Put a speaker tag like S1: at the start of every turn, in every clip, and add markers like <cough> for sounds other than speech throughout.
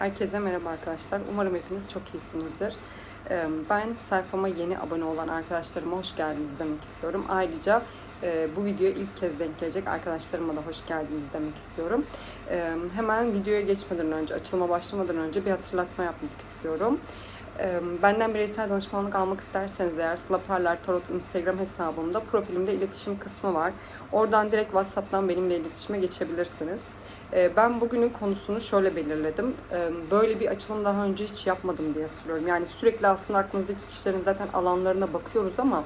S1: Herkese merhaba arkadaşlar. Umarım hepiniz çok iyisinizdir. Ee, Ben sayfama yeni abone olan arkadaşlarıma hoş geldiniz demek istiyorum. Ayrıca e, bu videoya ilk kez denk gelecek arkadaşlarıma da hoş geldiniz demek istiyorum. Ee, Hemen videoya geçmeden önce, açılıma başlamadan önce bir hatırlatma yapmak istiyorum. Ee, Benden bireysel danışmanlık almak isterseniz eğer Slaparlar Tarot Instagram hesabımda profilimde iletişim kısmı var. Oradan direkt WhatsApp'tan benimle iletişime geçebilirsiniz. Ee, Ben bugünün konusunu şöyle belirledim. Ee, Böyle bir açılım daha önce hiç yapmadım diye hatırlıyorum. Yani sürekli aslında aklınızdaki kişilerin zaten alanlarına bakıyoruz ama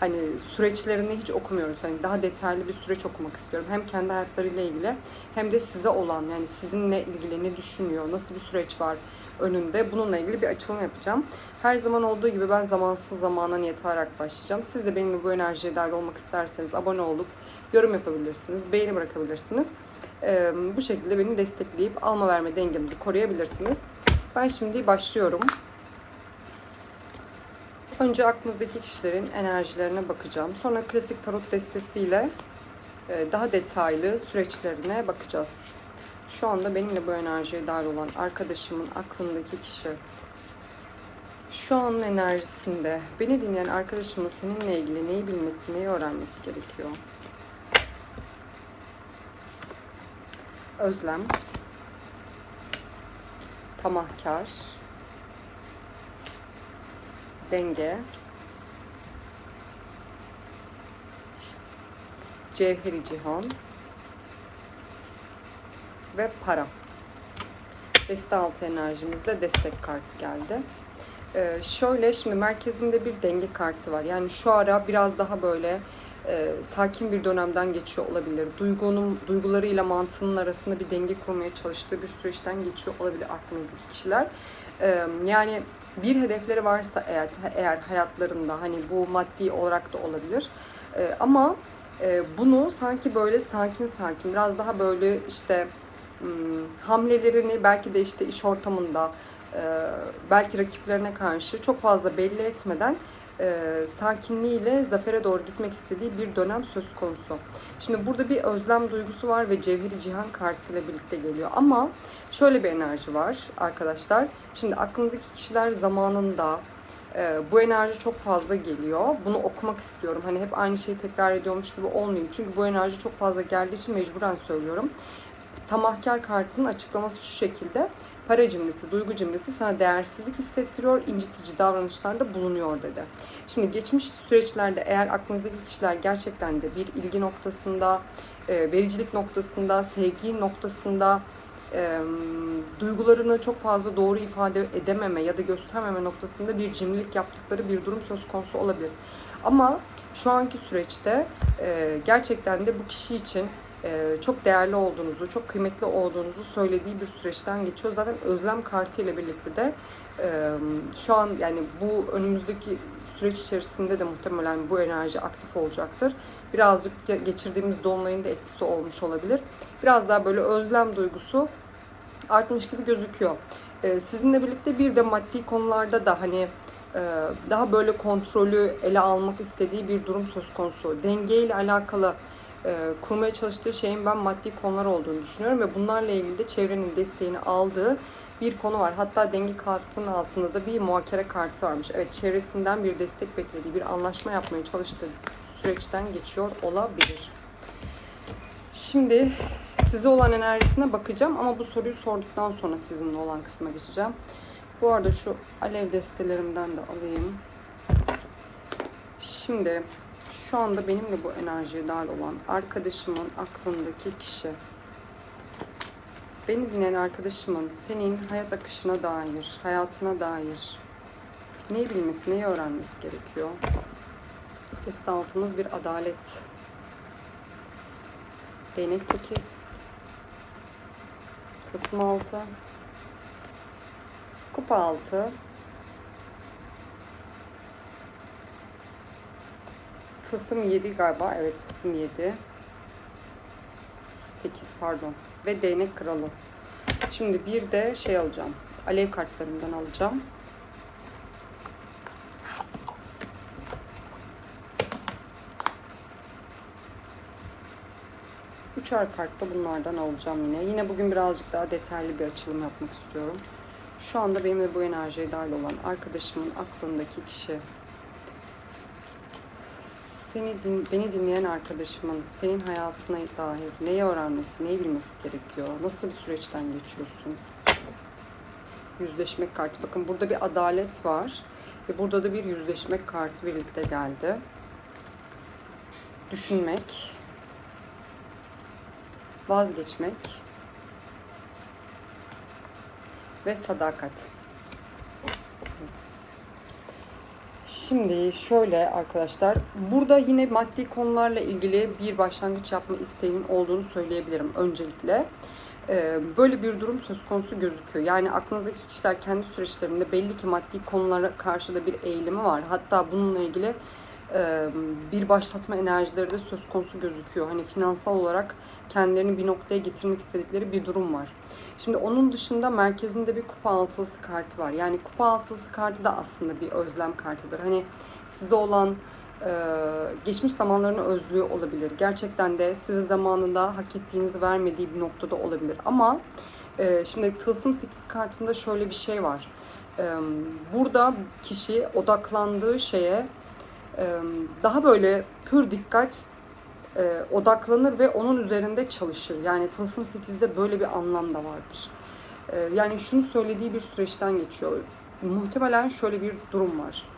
S1: hani süreçlerini hiç okumuyoruz. Hani daha detaylı bir süreç okumak istiyorum. Hem kendi hayatlarıyla ilgili hem de size olan yani sizinle ilgili ne düşünüyor, nasıl bir süreç var önünde bununla ilgili bir açılım yapacağım. Her zaman olduğu gibi ben zamansız zamana niyet alarak başlayacağım. Siz de benimle bu enerjiye dahil olmak isterseniz abone olup yorum yapabilirsiniz, beğeni bırakabilirsiniz. Bu şekilde beni destekleyip alma verme dengemizi koruyabilirsiniz. Ben şimdi başlıyorum. Önce aklınızdaki kişilerin enerjilerine bakacağım. Sonra klasik tarot destesiyle daha detaylı süreçlerine bakacağız. Şu anda benimle bu enerjiye dahil olan arkadaşımın aklındaki kişi şu anın enerjisinde beni dinleyen arkadaşımın seninle ilgili neyi bilmesi, neyi öğrenmesi gerekiyor? Özlem, tamahkar, denge, cevheri cihan ve para. Deste altı enerjimizde destek kartı geldi. Ee, şöyle şimdi merkezinde bir denge kartı var. Yani şu ara biraz daha böyle e, sakin bir dönemden geçiyor olabilir. Duygunun duygularıyla mantığının arasında bir denge kurmaya çalıştığı bir süreçten geçiyor olabilir aklınızdaki kişiler. Ee, yani bir hedefleri varsa eğer eğer hayatlarında hani bu maddi olarak da olabilir. Ee, ama e, bunu sanki böyle sakin sakin biraz daha böyle işte hmm, hamlelerini belki de işte iş ortamında e, belki rakiplerine karşı çok fazla belli etmeden e, sakinliğiyle zafere doğru gitmek istediği bir dönem söz konusu. Şimdi burada bir özlem duygusu var ve Cevheri Cihan kartıyla birlikte geliyor. Ama şöyle bir enerji var arkadaşlar. Şimdi aklınızdaki kişiler zamanında e, bu enerji çok fazla geliyor. Bunu okumak istiyorum. Hani hep aynı şeyi tekrar ediyormuş gibi olmayayım. Çünkü bu enerji çok fazla geldiği için mecburen söylüyorum. Tamahkar kartının açıklaması şu şekilde. Para cimrisi, duygu cimrisi sana değersizlik hissettiriyor, incitici davranışlarda bulunuyor dedi. Şimdi geçmiş süreçlerde eğer aklınızdaki kişiler gerçekten de bir ilgi noktasında, e, vericilik noktasında, sevgi noktasında, e, duygularını çok fazla doğru ifade edememe ya da göstermeme noktasında bir cimrilik yaptıkları bir durum söz konusu olabilir. Ama şu anki süreçte e, gerçekten de bu kişi için çok değerli olduğunuzu, çok kıymetli olduğunuzu söylediği bir süreçten geçiyor. Zaten özlem kartı ile birlikte de e, şu an yani bu önümüzdeki süreç içerisinde de muhtemelen bu enerji aktif olacaktır. Birazcık geçirdiğimiz dolunayın da etkisi olmuş olabilir. Biraz daha böyle özlem duygusu artmış gibi gözüküyor. E, sizinle birlikte bir de maddi konularda da hani daha böyle kontrolü ele almak istediği bir durum söz konusu. Denge ile alakalı e, kurmaya çalıştığı şeyin ben maddi konular olduğunu düşünüyorum ve bunlarla ilgili de çevrenin desteğini aldığı bir konu var. Hatta denge kartının altında da bir muhakere kartı varmış. Evet çevresinden bir destek beklediği, bir anlaşma yapmaya çalıştığı süreçten geçiyor olabilir. Şimdi size olan enerjisine bakacağım ama bu soruyu sorduktan sonra sizinle olan kısma geçeceğim. Bu arada şu alev destelerimden de alayım. Şimdi şu anda benimle bu enerjiye dahil olan arkadaşımın aklındaki kişi. Beni dinleyen arkadaşımın senin hayat akışına dair, hayatına dair neyi bilmesi, neyi öğrenmesi gerekiyor? Deste altımız bir adalet. Değnek 8. Tılsım 6. Kupa 6. Tılsım 7 galiba. Evet tılsım 7. 8 pardon. Ve değnek kralı. Şimdi bir de şey alacağım. Alev kartlarımdan alacağım. Üç Üçer kart da bunlardan alacağım yine. Yine bugün birazcık daha detaylı bir açılım yapmak istiyorum. Şu anda benimle bu enerjiye dahil olan arkadaşımın aklındaki kişi seni din, beni dinleyen arkadaşımın senin hayatına dair neyi öğrenmesi, neyi bilmesi gerekiyor? Nasıl bir süreçten geçiyorsun? Yüzleşmek kartı. Bakın burada bir adalet var. Ve burada da bir yüzleşmek kartı birlikte geldi. Düşünmek. Vazgeçmek. Ve sadakat. Evet. Şimdi şöyle arkadaşlar, burada yine maddi konularla ilgili bir başlangıç yapma isteğinin olduğunu söyleyebilirim öncelikle. Ee, Böyle bir durum söz konusu gözüküyor. Yani aklınızdaki kişiler kendi süreçlerinde belli ki maddi konulara karşı da bir eğilimi var. Hatta bununla ilgili bir başlatma enerjileri de söz konusu gözüküyor. Hani finansal olarak kendilerini bir noktaya getirmek istedikleri bir durum var. Şimdi onun dışında merkezinde bir kupa altılısı kartı var. Yani kupa altılısı kartı da aslında bir özlem kartıdır. Hani size olan geçmiş zamanlarını özlüyor olabilir. Gerçekten de size zamanında hak ettiğinizi vermediği bir noktada olabilir. Ama şimdi Tılsım 8 kartında şöyle bir şey var. Burada kişi odaklandığı şeye daha böyle pür dikkat odaklanır ve onun üzerinde çalışır. Yani Tılsım 8'de böyle bir anlam da vardır. Yani şunu söylediği bir süreçten geçiyor. Muhtemelen şöyle bir durum var.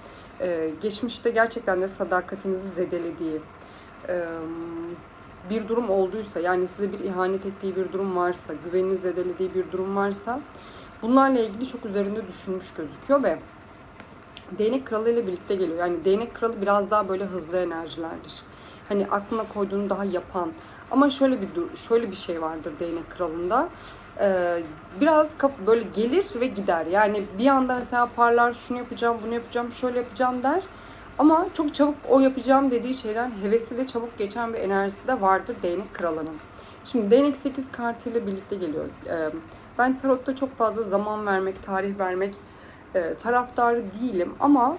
S1: Geçmişte gerçekten de sadakatinizi zedelediği bir durum olduysa, yani size bir ihanet ettiği bir durum varsa, güveninizi zedelediği bir durum varsa bunlarla ilgili çok üzerinde düşünmüş gözüküyor ve Değnek kralı ile birlikte geliyor. Yani değnek kralı biraz daha böyle hızlı enerjilerdir hani aklına koyduğunu daha yapan. Ama şöyle bir şöyle bir şey vardır değnek kralında. Ee, biraz böyle gelir ve gider. Yani bir anda mesela parlar şunu yapacağım, bunu yapacağım, şöyle yapacağım der. Ama çok çabuk o yapacağım dediği şeyden hevesi ve çabuk geçen bir enerjisi de vardır değnek kralının. Şimdi değnek 8 kartıyla birlikte geliyor. Ee, ben tarotta çok fazla zaman vermek, tarih vermek e, taraftarı değilim ama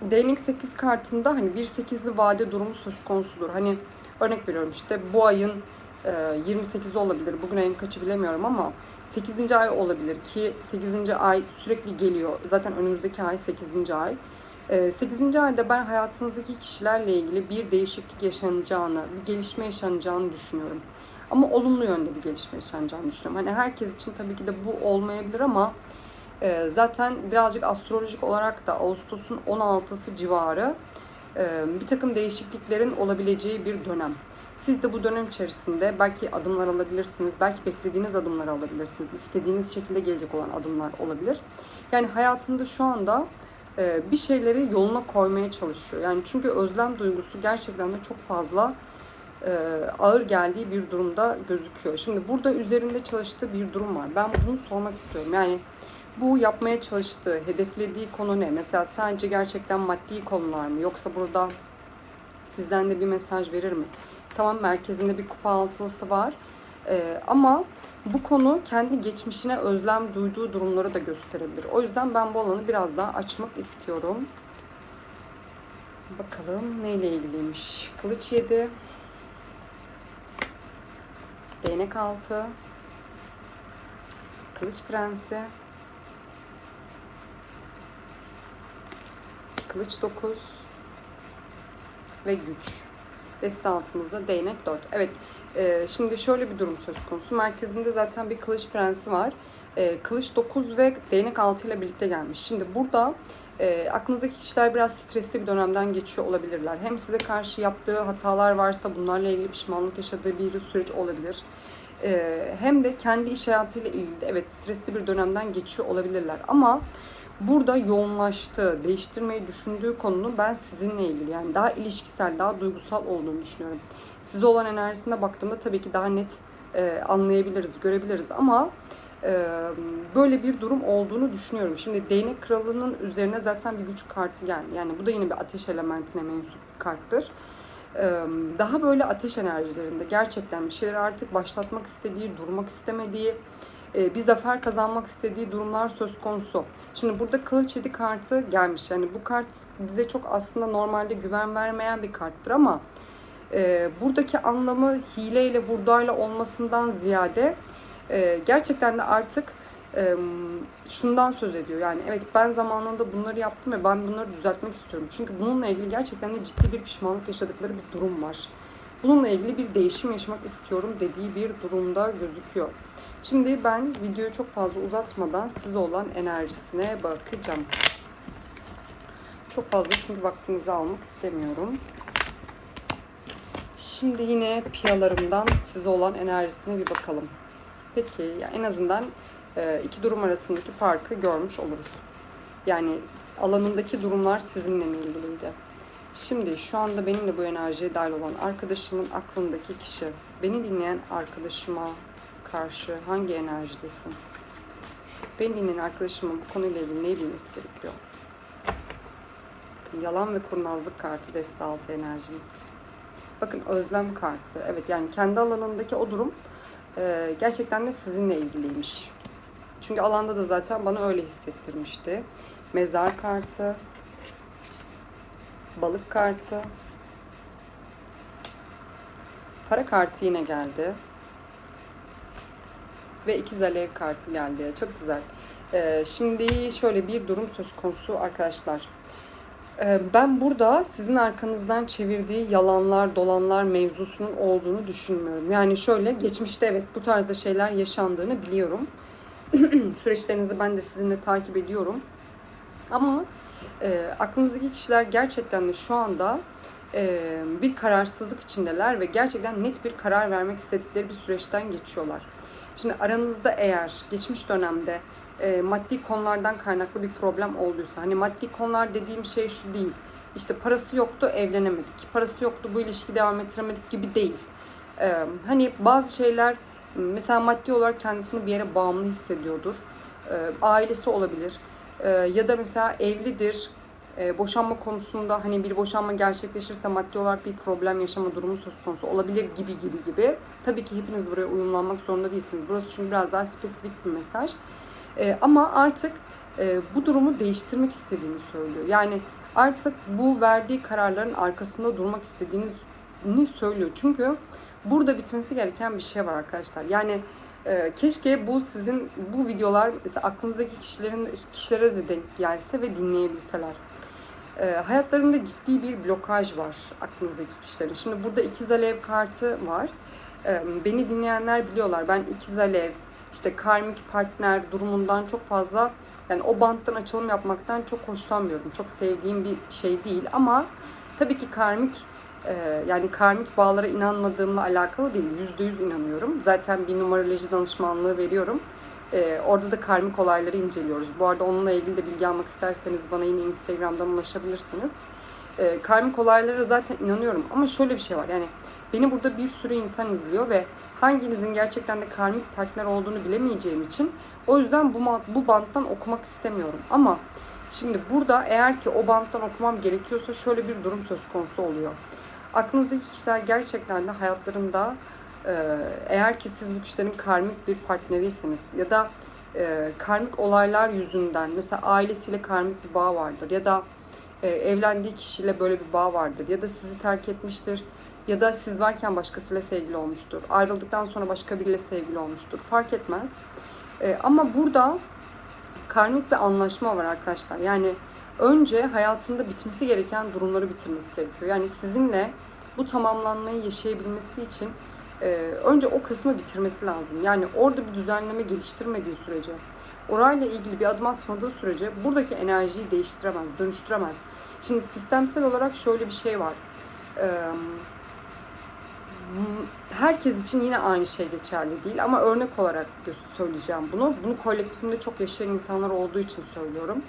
S1: Değnek 8 kartında hani bir 8'li vade durumu söz konusudur. Hani örnek veriyorum işte bu ayın 28'i e, olabilir. Bugün ayın kaçı bilemiyorum ama 8. ay olabilir ki 8. ay sürekli geliyor. Zaten önümüzdeki ay 8. ay. 8. E, ayda ben hayatınızdaki kişilerle ilgili bir değişiklik yaşanacağını, bir gelişme yaşanacağını düşünüyorum. Ama olumlu yönde bir gelişme yaşanacağını düşünüyorum. Hani herkes için tabii ki de bu olmayabilir ama e, zaten birazcık astrolojik olarak da Ağustos'un 16'sı civarı e, bir takım değişikliklerin olabileceği bir dönem. Siz de bu dönem içerisinde belki adımlar alabilirsiniz, belki beklediğiniz adımlar alabilirsiniz, istediğiniz şekilde gelecek olan adımlar olabilir. Yani hayatında şu anda e, bir şeyleri yoluna koymaya çalışıyor. Yani çünkü özlem duygusu gerçekten de çok fazla e, ağır geldiği bir durumda gözüküyor. Şimdi burada üzerinde çalıştığı bir durum var. Ben bunu sormak istiyorum. Yani bu yapmaya çalıştığı, hedeflediği konu ne? Mesela sadece gerçekten maddi konular mı? Yoksa burada sizden de bir mesaj verir mi? Tamam merkezinde bir kupa altılısı var. Ee, ama bu konu kendi geçmişine özlem duyduğu durumları da gösterebilir. O yüzden ben bu alanı biraz daha açmak istiyorum. Bakalım neyle ilgiliymiş. Kılıç 7. Değnek altı. Kılıç prensi. Kılıç 9 ve güç. Deste altımızda değnek 4. Evet e, şimdi şöyle bir durum söz konusu. Merkezinde zaten bir kılıç prensi var. E, kılıç 9 ve değnek 6 ile birlikte gelmiş. Şimdi burada e, aklınızdaki kişiler biraz stresli bir dönemden geçiyor olabilirler. Hem size karşı yaptığı hatalar varsa bunlarla ilgili pişmanlık yaşadığı bir süreç olabilir. E, hem de kendi iş hayatıyla ilgili evet stresli bir dönemden geçiyor olabilirler. Ama burada yoğunlaştığı, değiştirmeyi düşündüğü konunun ben sizinle ilgili yani daha ilişkisel, daha duygusal olduğunu düşünüyorum. Size olan enerjisine baktığımda tabii ki daha net e, anlayabiliriz, görebiliriz ama e, böyle bir durum olduğunu düşünüyorum. Şimdi değnek kralının üzerine zaten bir güç kartı geldi. Yani bu da yine bir ateş elementine mensup bir karttır. E, daha böyle ateş enerjilerinde gerçekten bir şeyleri artık başlatmak istediği, durmak istemediği, bir zafer kazanmak istediği durumlar söz konusu. Şimdi burada kılıç yedi kartı gelmiş. Yani bu kart bize çok aslında normalde güven vermeyen bir karttır ama e, buradaki anlamı hileyle hurdayla olmasından ziyade e, gerçekten de artık e, şundan söz ediyor. Yani evet ben zamanında bunları yaptım ve ben bunları düzeltmek istiyorum. Çünkü bununla ilgili gerçekten de ciddi bir pişmanlık yaşadıkları bir durum var. Bununla ilgili bir değişim yaşamak istiyorum dediği bir durumda gözüküyor. Şimdi ben videoyu çok fazla uzatmadan size olan enerjisine bakacağım. Çok fazla çünkü vaktinizi almak istemiyorum. Şimdi yine piyalarımdan size olan enerjisine bir bakalım. Peki ya en azından e, iki durum arasındaki farkı görmüş oluruz. Yani alanındaki durumlar sizinle mi ilgiliydi? Şimdi şu anda benimle bu enerjiye dahil olan arkadaşımın aklındaki kişi, beni dinleyen arkadaşıma karşı hangi enerjidesin? Beni dinleyen arkadaşımın bu konuyla ilgili neyi bilmesi gerekiyor? Bakın yalan ve kurnazlık kartı deste altı enerjimiz. Bakın özlem kartı. Evet yani kendi alanındaki o durum e, gerçekten de sizinle ilgiliymiş. Çünkü alanda da zaten bana öyle hissettirmişti. Mezar kartı, balık kartı, para kartı yine geldi. Ve ikiz alev kartı geldi. Çok güzel. Ee, şimdi şöyle bir durum söz konusu arkadaşlar. Ee, ben burada sizin arkanızdan çevirdiği yalanlar, dolanlar mevzusunun olduğunu düşünmüyorum. Yani şöyle geçmişte evet bu tarzda şeyler yaşandığını biliyorum. <clears throat> Süreçlerinizi ben de sizinle takip ediyorum. Ama e, aklınızdaki kişiler gerçekten de şu anda e, bir kararsızlık içindeler ve gerçekten net bir karar vermek istedikleri bir süreçten geçiyorlar. Şimdi aranızda eğer geçmiş dönemde e, maddi konulardan kaynaklı bir problem olduysa, hani maddi konular dediğim şey şu değil, işte parası yoktu evlenemedik, parası yoktu bu ilişki devam ettiremedik gibi değil. E, hani bazı şeyler mesela maddi olarak kendisini bir yere bağımlı hissediyordur. E, ailesi olabilir e, ya da mesela evlidir, e, boşanma konusunda hani bir boşanma gerçekleşirse maddi olarak bir problem yaşama durumu söz konusu olabilir gibi gibi gibi. Tabii ki hepiniz buraya uyumlanmak zorunda değilsiniz. Burası çünkü biraz daha spesifik bir mesaj. E, ama artık e, bu durumu değiştirmek istediğini söylüyor. Yani artık bu verdiği kararların arkasında durmak istediğini söylüyor. Çünkü burada bitmesi gereken bir şey var arkadaşlar. Yani e, keşke bu sizin bu videolar mesela aklınızdaki kişilerin kişilere de denk gelse ve dinleyebilseler. E, hayatlarında ciddi bir blokaj var aklınızdaki kişilerin. Şimdi burada ikiz alev kartı var. E, beni dinleyenler biliyorlar. Ben ikiz alev, işte karmik partner durumundan çok fazla yani o banttan açılım yapmaktan çok hoşlanmıyorum. Çok sevdiğim bir şey değil ama tabii ki karmik e, yani karmik bağlara inanmadığımla alakalı değil. Yüzde yüz inanıyorum. Zaten bir numaroloji danışmanlığı veriyorum. E, orada da karmik olayları inceliyoruz. Bu arada onunla ilgili de bilgi almak isterseniz bana yine Instagram'dan ulaşabilirsiniz. E, karmik olaylara zaten inanıyorum. Ama şöyle bir şey var. Yani beni burada bir sürü insan izliyor ve hanginizin gerçekten de karmik partner olduğunu bilemeyeceğim için o yüzden bu, bu banttan okumak istemiyorum. Ama şimdi burada eğer ki o banttan okumam gerekiyorsa şöyle bir durum söz konusu oluyor. Aklınızdaki kişiler gerçekten de hayatlarında eğer ki siz bu kişilerin karmik bir partneriyseniz ya da e, karmik olaylar yüzünden mesela ailesiyle karmik bir bağ vardır ya da e, evlendiği kişiyle böyle bir bağ vardır ya da sizi terk etmiştir ya da siz varken başkasıyla sevgili olmuştur. Ayrıldıktan sonra başka biriyle sevgili olmuştur. Fark etmez. E, ama burada karmik bir anlaşma var arkadaşlar. Yani önce hayatında bitmesi gereken durumları bitirmesi gerekiyor. Yani sizinle bu tamamlanmayı yaşayabilmesi için e, önce o kısmı bitirmesi lazım. Yani orada bir düzenleme geliştirmediği sürece, orayla ilgili bir adım atmadığı sürece buradaki enerjiyi değiştiremez, dönüştüremez. Şimdi sistemsel olarak şöyle bir şey var. E, herkes için yine aynı şey geçerli değil ama örnek olarak söyleyeceğim bunu. Bunu kolektifimde çok yaşayan insanlar olduğu için söylüyorum.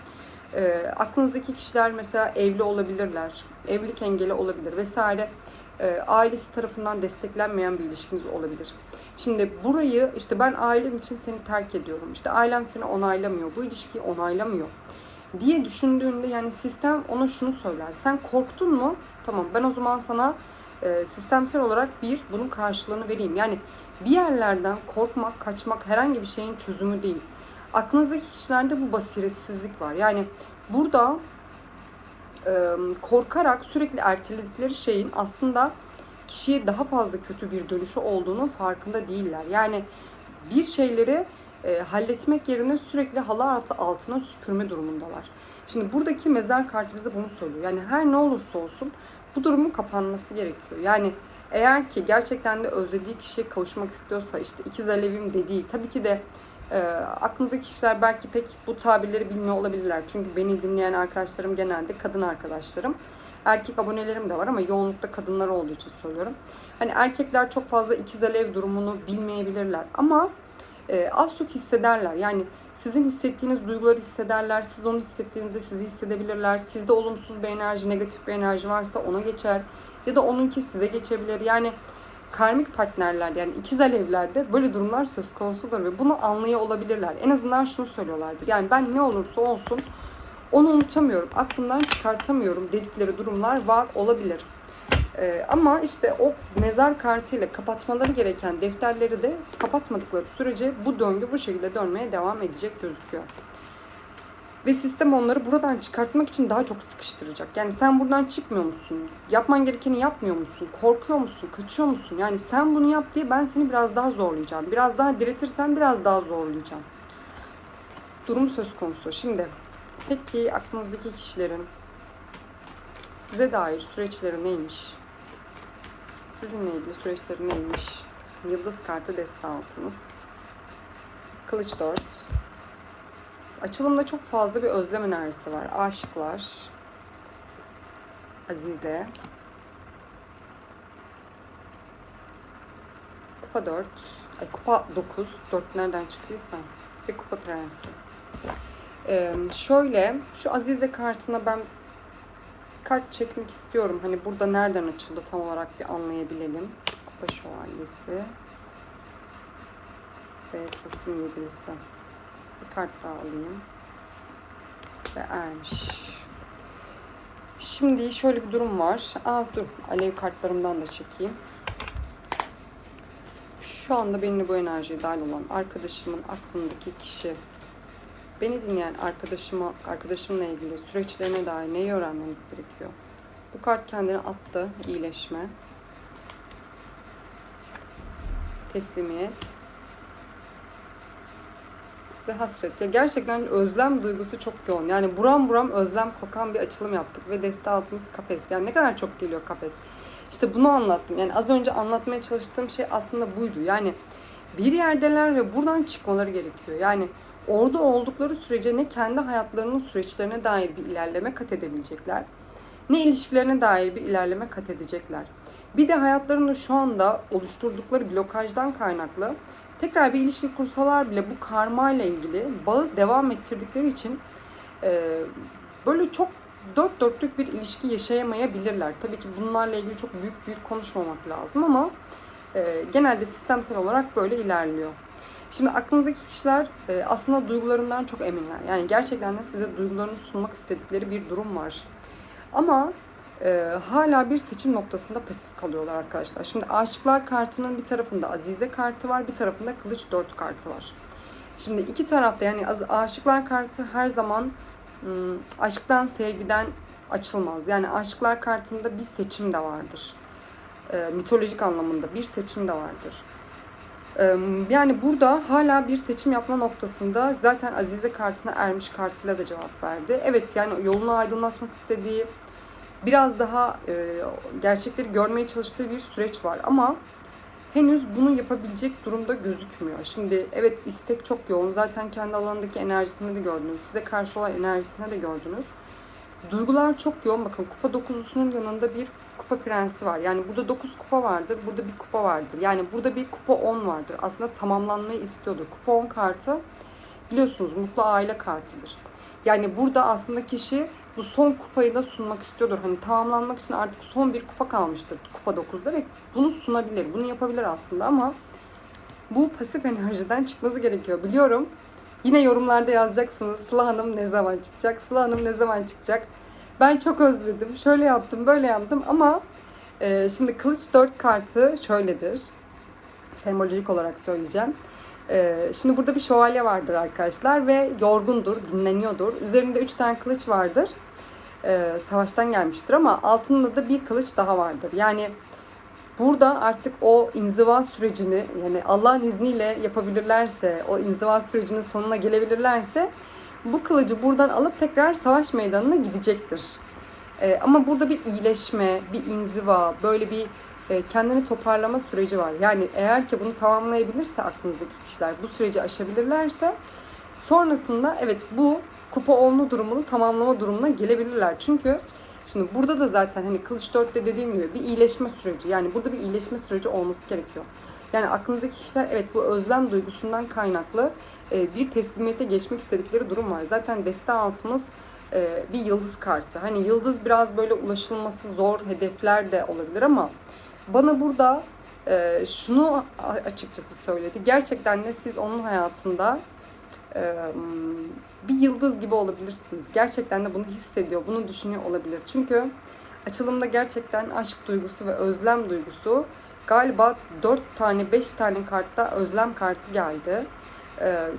S1: E, aklınızdaki kişiler mesela evli olabilirler, evlilik engeli olabilir vesaire. E, ailesi tarafından desteklenmeyen bir ilişkiniz olabilir. Şimdi burayı işte ben ailem için seni terk ediyorum. İşte ailem seni onaylamıyor, bu ilişkiyi onaylamıyor diye düşündüğünde yani sistem ona şunu söyler. Sen korktun mu? Tamam ben o zaman sana e, sistemsel olarak bir bunun karşılığını vereyim. Yani bir yerlerden korkmak, kaçmak herhangi bir şeyin çözümü değil. Aklınızdaki kişilerde bu basiretsizlik var. Yani burada korkarak sürekli erteledikleri şeyin aslında kişiye daha fazla kötü bir dönüşü olduğunun farkında değiller. Yani bir şeyleri e, halletmek yerine sürekli halı altı altına süpürme durumundalar. Şimdi buradaki mezar kartı bize bunu söylüyor. Yani her ne olursa olsun bu durumun kapanması gerekiyor. Yani eğer ki gerçekten de özlediği kişiye kavuşmak istiyorsa işte ikiz alevim dediği tabii ki de e, aklınızdaki kişiler belki pek bu tabirleri bilmiyor olabilirler. Çünkü beni dinleyen arkadaşlarım genelde kadın arkadaşlarım. Erkek abonelerim de var ama yoğunlukta kadınlar olduğu için söylüyorum. Hani erkekler çok fazla ikiz alev durumunu bilmeyebilirler ama e, az çok hissederler. Yani sizin hissettiğiniz duyguları hissederler. Siz onu hissettiğinizde sizi hissedebilirler. Sizde olumsuz bir enerji, negatif bir enerji varsa ona geçer. Ya da onunki size geçebilir. Yani karmik partnerler yani ikiz alevlerde böyle durumlar söz konusudur ve bunu anlıyor olabilirler. En azından şunu söylüyorlardır. Yani ben ne olursa olsun onu unutamıyorum, aklımdan çıkartamıyorum dedikleri durumlar var olabilir. Ee, ama işte o mezar kartıyla kapatmaları gereken defterleri de kapatmadıkları sürece bu döngü bu şekilde dönmeye devam edecek gözüküyor. Ve sistem onları buradan çıkartmak için daha çok sıkıştıracak. Yani sen buradan çıkmıyor musun? Yapman gerekeni yapmıyor musun? Korkuyor musun? Kaçıyor musun? Yani sen bunu yap diye ben seni biraz daha zorlayacağım. Biraz daha diretirsen biraz daha zorlayacağım. Durum söz konusu. Şimdi peki aklınızdaki kişilerin size dair süreçleri neymiş? Sizinle ilgili süreçleri neymiş? Yıldız kartı deste altınız. Kılıç dört. Açılımda çok fazla bir özlem enerjisi var. Aşıklar. Azize. Kupa 4. Ay, kupa 9. 4 nereden çıktıysa. Ve kupa prensi. Ee, şöyle şu Azize kartına ben kart çekmek istiyorum. Hani burada nereden açıldı tam olarak bir anlayabilelim. Kupa şövalyesi. Ve tılsım yedilisi. Bir kart daha alayım. Ve ermiş. Şimdi şöyle bir durum var. Aa dur alev kartlarımdan da çekeyim. Şu anda benimle bu enerjiye dahil olan arkadaşımın aklındaki kişi beni dinleyen arkadaşıma, arkadaşımla ilgili süreçlerine dair neyi öğrenmemiz gerekiyor? Bu kart kendini attı. iyileşme. Teslimiyet. Ve hasret. Ya gerçekten özlem duygusu çok yoğun. Yani buram buram özlem kokan bir açılım yaptık. Ve deste altımız kafes. Yani ne kadar çok geliyor kafes. İşte bunu anlattım. Yani az önce anlatmaya çalıştığım şey aslında buydu. Yani bir yerdeler ve buradan çıkmaları gerekiyor. Yani orada oldukları sürece ne kendi hayatlarının süreçlerine dair bir ilerleme kat edebilecekler, ne ilişkilerine dair bir ilerleme kat edecekler. Bir de hayatlarında şu anda oluşturdukları blokajdan kaynaklı tekrar bir ilişki kursalar bile bu karma ile ilgili bağı devam ettirdikleri için e, böyle çok dört dörtlük bir ilişki yaşayamayabilirler. Tabii ki bunlarla ilgili çok büyük büyük konuşmamak lazım ama e, genelde sistemsel olarak böyle ilerliyor. Şimdi aklınızdaki kişiler e, aslında duygularından çok eminler. Yani gerçekten de size duygularını sunmak istedikleri bir durum var. Ama e, hala bir seçim noktasında pasif kalıyorlar arkadaşlar. Şimdi aşıklar kartının bir tarafında Azize kartı var, bir tarafında Kılıç dört kartı var. Şimdi iki tarafta yani aşıklar kartı her zaman ım, aşktan, sevgiden açılmaz. Yani aşıklar kartında bir seçim de vardır. E, mitolojik anlamında bir seçim de vardır. Yani burada hala bir seçim yapma noktasında zaten Azize kartına ermiş kartıyla da cevap verdi. Evet yani yolunu aydınlatmak istediği, biraz daha gerçekleri görmeye çalıştığı bir süreç var ama henüz bunu yapabilecek durumda gözükmüyor. Şimdi evet istek çok yoğun. Zaten kendi alanındaki enerjisini de gördünüz. Size karşı olan enerjisini de gördünüz. Duygular çok yoğun. Bakın kupa dokuzusunun yanında bir kupa prensi var. Yani burada 9 kupa vardır. Burada bir kupa vardır. Yani burada bir kupa 10 vardır. Aslında tamamlanmayı istiyordur. Kupa 10 kartı biliyorsunuz mutlu aile kartıdır. Yani burada aslında kişi bu son kupayı da sunmak istiyordur. Hani tamamlanmak için artık son bir kupa kalmıştır kupa 9'da ve bunu sunabilir. Bunu yapabilir aslında ama bu pasif enerjiden çıkması gerekiyor. Biliyorum. Yine yorumlarda yazacaksınız. Sıla Hanım ne zaman çıkacak? Sıla Hanım ne zaman çıkacak? Ben çok özledim. Şöyle yaptım, böyle yaptım ama e, şimdi kılıç 4 kartı şöyledir. Sembolojik olarak söyleyeceğim. E, şimdi burada bir şövalye vardır arkadaşlar ve yorgundur, dinleniyordur. Üzerinde 3 tane kılıç vardır. E, savaştan gelmiştir ama altında da bir kılıç daha vardır. Yani Burada artık o inziva sürecini yani Allah'ın izniyle yapabilirlerse, o inziva sürecinin sonuna gelebilirlerse bu kılıcı buradan alıp tekrar savaş meydanına gidecektir. Ee, ama burada bir iyileşme, bir inziva, böyle bir e, kendini toparlama süreci var. Yani eğer ki bunu tamamlayabilirse aklınızdaki kişiler, bu süreci aşabilirlerse sonrasında evet bu kupa olma durumunu tamamlama durumuna gelebilirler. Çünkü şimdi burada da zaten hani Kılıç 4'te dediğim gibi bir iyileşme süreci. Yani burada bir iyileşme süreci olması gerekiyor. Yani aklınızdaki kişiler evet bu özlem duygusundan kaynaklı e, bir teslimiyete geçmek istedikleri durum var. Zaten deste altımız e, bir yıldız kartı. Hani yıldız biraz böyle ulaşılması zor hedefler de olabilir ama bana burada e, şunu açıkçası söyledi. Gerçekten de siz onun hayatında bir yıldız gibi olabilirsiniz. Gerçekten de bunu hissediyor, bunu düşünüyor olabilir. Çünkü açılımda gerçekten aşk duygusu ve özlem duygusu galiba 4 tane 5 tane kartta özlem kartı geldi.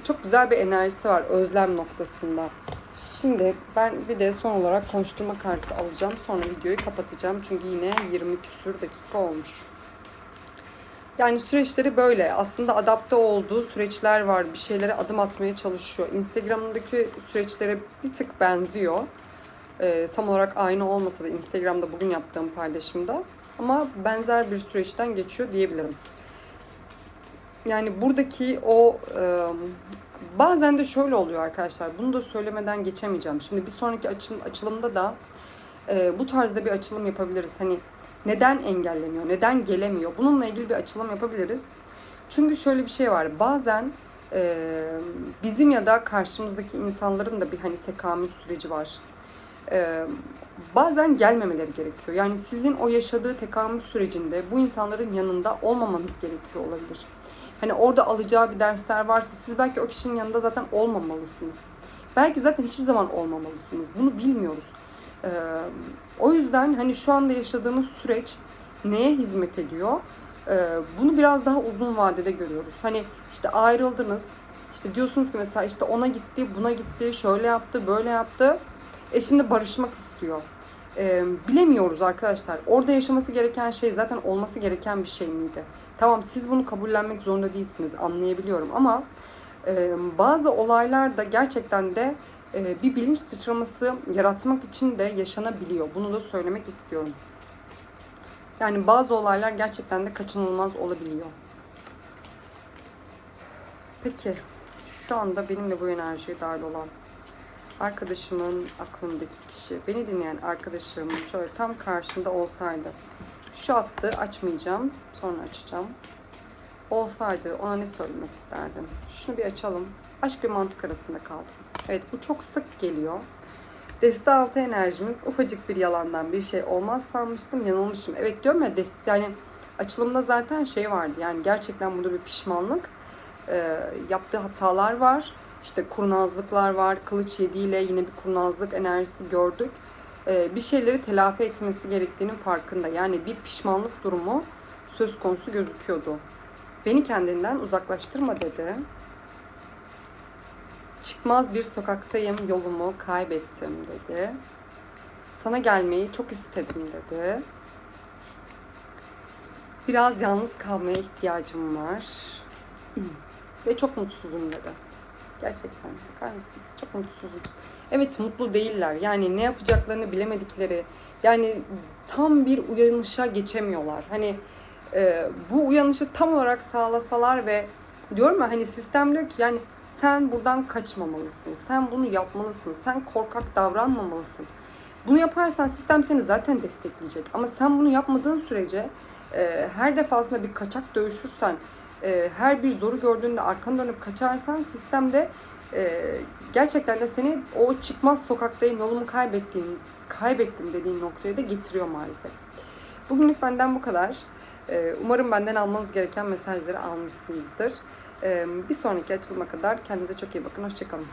S1: Çok güzel bir enerjisi var özlem noktasında. Şimdi ben bir de son olarak konuşturma kartı alacağım. Sonra videoyu kapatacağım. Çünkü yine 20 küsür dakika olmuş. Yani süreçleri böyle. Aslında adapte olduğu süreçler var. Bir şeylere adım atmaya çalışıyor. Instagram'daki süreçlere bir tık benziyor. Ee, tam olarak aynı olmasa da Instagram'da bugün yaptığım paylaşımda. Ama benzer bir süreçten geçiyor diyebilirim. Yani buradaki o e, bazen de şöyle oluyor arkadaşlar. Bunu da söylemeden geçemeyeceğim. Şimdi bir sonraki açım, açılımda da e, bu tarzda bir açılım yapabiliriz. Hani neden engelleniyor, neden gelemiyor? Bununla ilgili bir açılım yapabiliriz. Çünkü şöyle bir şey var. Bazen e, bizim ya da karşımızdaki insanların da bir hani tekamül süreci var. E, bazen gelmemeleri gerekiyor. Yani sizin o yaşadığı tekamül sürecinde bu insanların yanında olmamanız gerekiyor olabilir. Hani orada alacağı bir dersler varsa siz belki o kişinin yanında zaten olmamalısınız. Belki zaten hiçbir zaman olmamalısınız. Bunu bilmiyoruz. Ee, o yüzden hani şu anda yaşadığımız süreç neye hizmet ediyor? Ee, bunu biraz daha uzun vadede görüyoruz. Hani işte ayrıldınız. İşte diyorsunuz ki mesela işte ona gitti, buna gitti, şöyle yaptı, böyle yaptı. E şimdi barışmak istiyor. Ee, bilemiyoruz arkadaşlar. Orada yaşaması gereken şey zaten olması gereken bir şey miydi? Tamam siz bunu kabullenmek zorunda değilsiniz. Anlayabiliyorum ama e, bazı olaylar da gerçekten de e, bir bilinç sıçraması yaratmak için de yaşanabiliyor. Bunu da söylemek istiyorum. Yani bazı olaylar gerçekten de kaçınılmaz olabiliyor. Peki şu anda benimle bu enerjiye dahil olan arkadaşımın aklındaki kişi, beni dinleyen arkadaşım şöyle tam karşında olsaydı. Şu hattı açmayacağım, sonra açacağım. Olsaydı ona ne söylemek isterdim? Şunu bir açalım. Aşk ve mantık arasında kaldım. Evet bu çok sık geliyor. Deste altı enerjimiz ufacık bir yalandan bir şey olmaz sanmıştım yanılmışım. Evet diyorum ya deste yani açılımda zaten şey vardı yani gerçekten burada bir pişmanlık e, yaptığı hatalar var. İşte kurnazlıklar var. Kılıç yediğiyle yine bir kurnazlık enerjisi gördük. E, bir şeyleri telafi etmesi gerektiğinin farkında. Yani bir pişmanlık durumu söz konusu gözüküyordu. Beni kendinden uzaklaştırma dedi. Çıkmaz bir sokaktayım, yolumu kaybettim dedi. Sana gelmeyi çok istedim dedi. Biraz yalnız kalmaya ihtiyacım var. <clears throat> Ve çok mutsuzum dedi. Gerçekten bakar mısınız? Çok mutsuzum. Evet mutlu değiller. Yani ne yapacaklarını bilemedikleri. Yani tam bir uyanışa geçemiyorlar. Hani e, bu uyanışı tam olarak sağlasalar ve diyorum ya hani sistem diyor ki yani sen buradan kaçmamalısın. Sen bunu yapmalısın. Sen korkak davranmamalısın. Bunu yaparsan sistem seni zaten destekleyecek. Ama sen bunu yapmadığın sürece e, her defasında bir kaçak dövüşürsen, e, her bir zoru gördüğünde arkanı dönüp kaçarsan sistemde e, gerçekten de seni o çıkmaz sokaktayım yolumu kaybettiğim, kaybettim dediğin noktaya da getiriyor maalesef. Bugünlük benden bu kadar. E, umarım benden almanız gereken mesajları almışsınızdır. Bir sonraki açılıma kadar kendinize çok iyi bakın. Hoşçakalın.